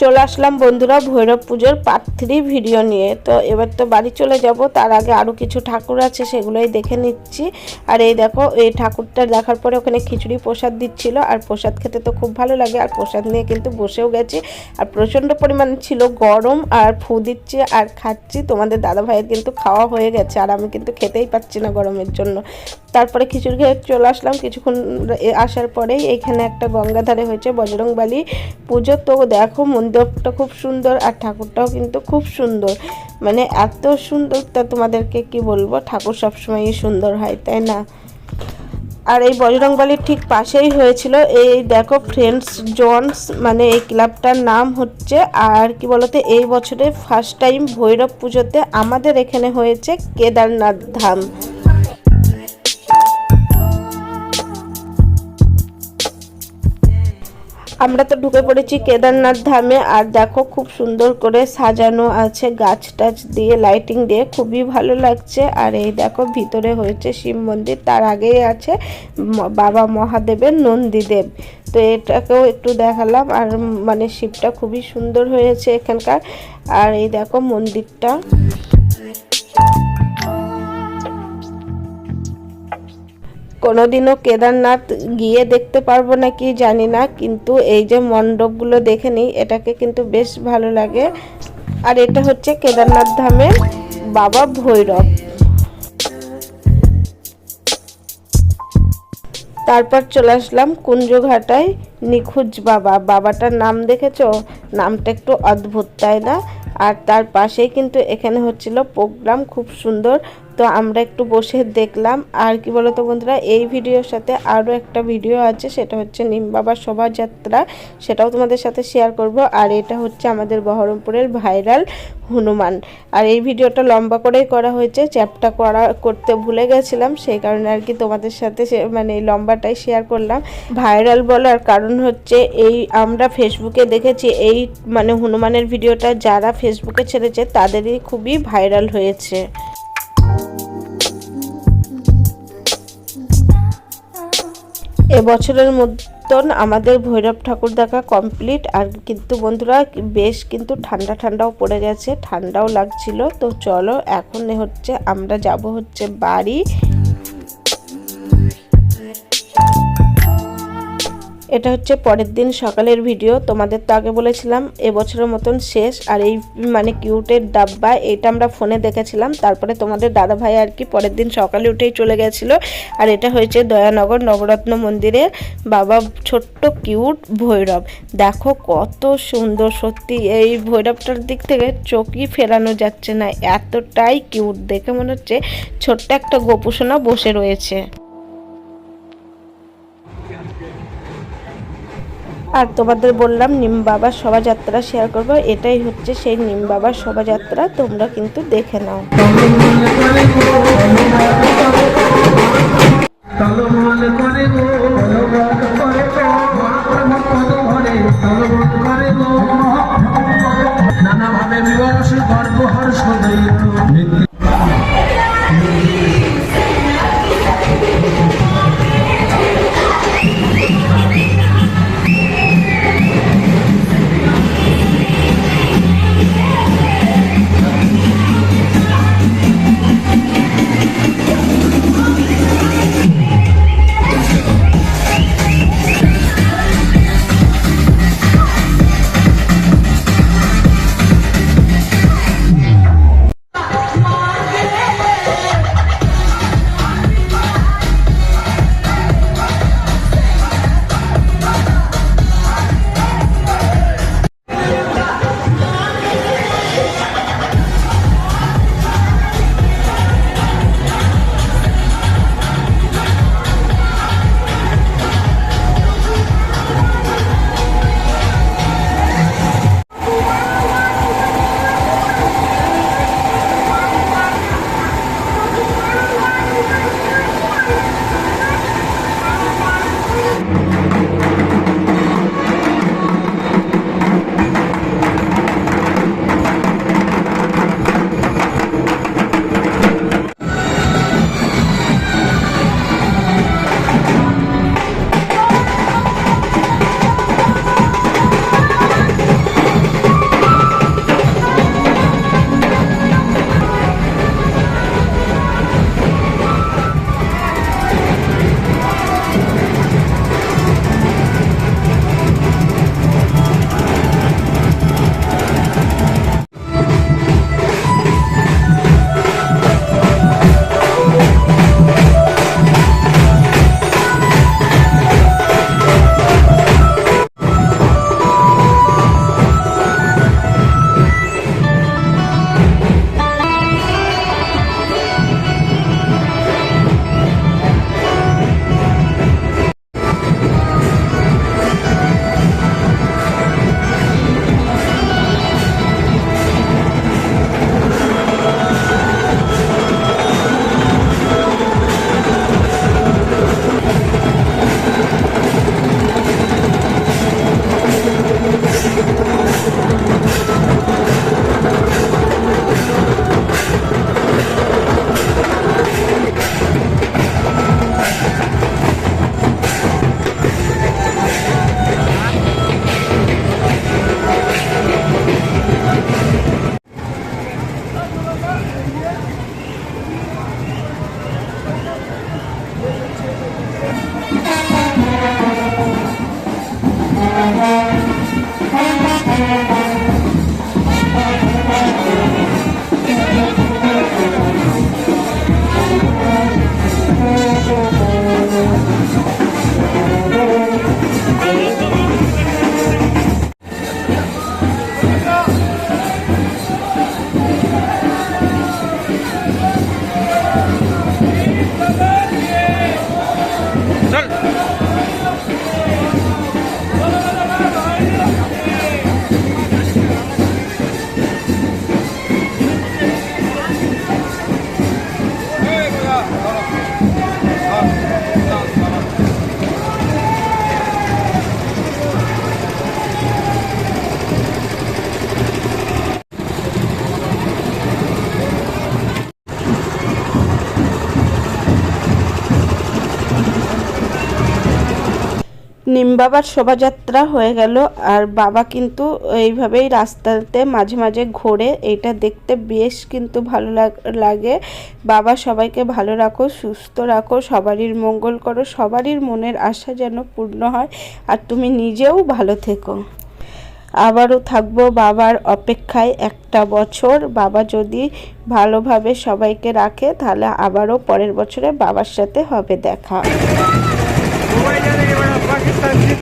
চলে আসলাম বন্ধুরা ভৈরব পুজোর পার্ট থ্রি ভিডিও নিয়ে। তো এবার তো বাড়ি চলে যাব, তার আগে আরও কিছু ঠাকুর আছে, সেগুলোই দেখে নিচ্ছি। আর এই দেখো, এই ঠাকুরটা দেখার পরে ওখানে খিচুড়ি প্রসাদ দিচ্ছিল, আর প্রসাদ খেতে তো খুব ভালো লাগে, আর প্রসাদ নিয়ে কিন্তু বসেও গেছি। আর প্রচণ্ড পরিমাণ ছিল গরম, আর ফু দিচ্ছি, আর খাচ্ছি। তোমাদের দাদা ভাইয়ের কিন্তু খাওয়া হয়ে গেছে, আর আমি কিন্তু খেতেই পাচ্ছি না গরমের জন্য। তারপরে খিচুড়ি খেয়ে চলে আসলাম, কিছুক্ষণ আসার পরেই এখানে একটা গঙ্গাধারে হয়েছে বজরংবালি পুজো। তো দেখো মন্দিরটা খুব সুন্দর আর ঠাকুরটাও কিন্তু খুব সুন্দর। মানে এত সুন্দর তা তোমাদেরকে কি বলব? ঠাকুর সবসময়ই সুন্দর হয়, তাই না? আর এই বজরংবালির ঠিক পাশেই হয়েছিল এই দেখো ফ্রেন্ডস জোনস মানে এই ক্লাবটার নাম হচ্ছে আর কি বলতে, এই বছরে ফার্স্ট টাইম ভৈরব পুজোতে আমাদের এখানে হয়েছে কেদারনাথ ধাম। আমরা তো ঢুকে পড়েছি কেদারনাথ ধামে। আর দেখো খুব সুন্দর করে সাজানো আছে গাছ টাছ দিয়ে লাইটিং দিয়ে। খুবই ভালো লাগছে। আর এই দেখো ভিতরে হয়েছে শিব মন্দির। তার আগেই আছে বাবা মহাদেবের নন্দীদেব। তো এটাকেও একটু দেখালাম। আর মানে শিবটা খুবই সুন্দর হয়েছে এখানকার। আর এই দেখো মন্দিরটা। কোনোদিনও কেদারনাথ গিয়ে দেখতে পারব নাকি জানি না, কিন্তু এই যে মণ্ডপগুলো দেখে নিই, এটাকে কিন্তু বেশ ভালো লাগে। আর এটা হচ্ছে কেদারনাথ ধামের বাবা ভৈরব। তারপর চলে আসলাম কুঞ্জঘাটায় নিখুঁজ বাবা। বাবাটার নাম দেখেছ? নামটা একটু অদ্ভুত, তাই না? আর তার পাশেই কিন্তু এখানে হচ্ছিল প্রোগ্রাম, খুব সুন্দর। তো আমরা একটু বসে দেখলাম। আর কি বলতো বন্ধুরা, এই ভিডিওর সাথে আরও একটা ভিডিও আছে, সেটা হচ্ছে নিম বাবার শোভাযাত্রা। সেটাও তোমাদের সাথে শেয়ার করব। আর এটা হচ্ছে আমাদের বহরমপুরের ভাইরাল হনুমান। আর এই ভিডিওটা লম্বা করেই করা হয়েছে চ্যাপটা করা, করতে ভুলে গেছিলাম, সেই কারণে আর কি তোমাদের সাথে মানে লম্বাটাই শেয়ার করলাম। ভাইরাল বলার কারণ হচ্ছে এই আমরা ফেসবুকে দেখেছি, এই মানে হনুমানের ভিডিওটা যারা ফেসবুকে ছেড়েছে, তাদেরই খুবই ভাইরাল হয়েছে। এবছরের মতন আমাদের ভৈরব ঠাকুর দেখা কমপ্লিট আর কিন্তু বন্ধুরা, বেশ কিন্তু ঠান্ডা ঠান্ডাও পড়ে গেছে, ঠান্ডাও লাগছিল। তো চলো, এখন হচ্ছে, আমরা যাব হচ্ছে বাড়ি। এটা হচ্ছে পরের দিন সকালের ভিডিও। তোমাদের তো আগে বলেছিলাম, এবছরের মতন শেষ। আর এই মানে কিউটের ডাব্বা, এটা আমরা ফোনে দেখেছিলাম। তারপরে তোমাদের দাদা ভাই আর কি পরের দিন সকালে উঠেই চলে গেছিল। আর এটা হয়েছে দয়ানগর নবরত্ন মন্দিরে বাবা ছোট্ট কিউট ভৈরব। দেখো কত সুন্দর, সত্যি এই ভৈরবটার দিক থেকে চোখই ফেরানো যাচ্ছে না। এতটাই কিউট, দেখে মনে হচ্ছে ছোট্ট একটা গোপুসোনা বসে রয়েছে। আর তোমাদের বললাম নিম বাবার শোভাযাত্রা শেয়ার করব, এটাই হচ্ছে সেই নিম বাবার শোভাযাত্রা, তোমরা কিন্তু দেখে নাও। তলমল করে গো তলমল করে নিম বাবার শোভাযাত্রা হয়ে গেল আর বাবা কিন্তু এইভাবেই রাস্তাতে মাঝে মাঝে ঘোরে। এটা দেখতে বেশ কিন্তু ভালো লাগ- বাবা সবাইকে ভালো রাখো, সুস্থ রাখো, সবারই মঙ্গল করো, সবারই মনের আশা যেন পূর্ণ হয় আর তুমি নিজেও ভালো থেকো। আবারও থাকব বাবার অপেক্ষায় একটা বছর। বাবা যদি ভালোভাবে সবাইকে রাখে তাহলে আবারও পরের বছরে বাবার সাথে হবে দেখা। সবাই জানে এবার পাকিস্তান জিতবে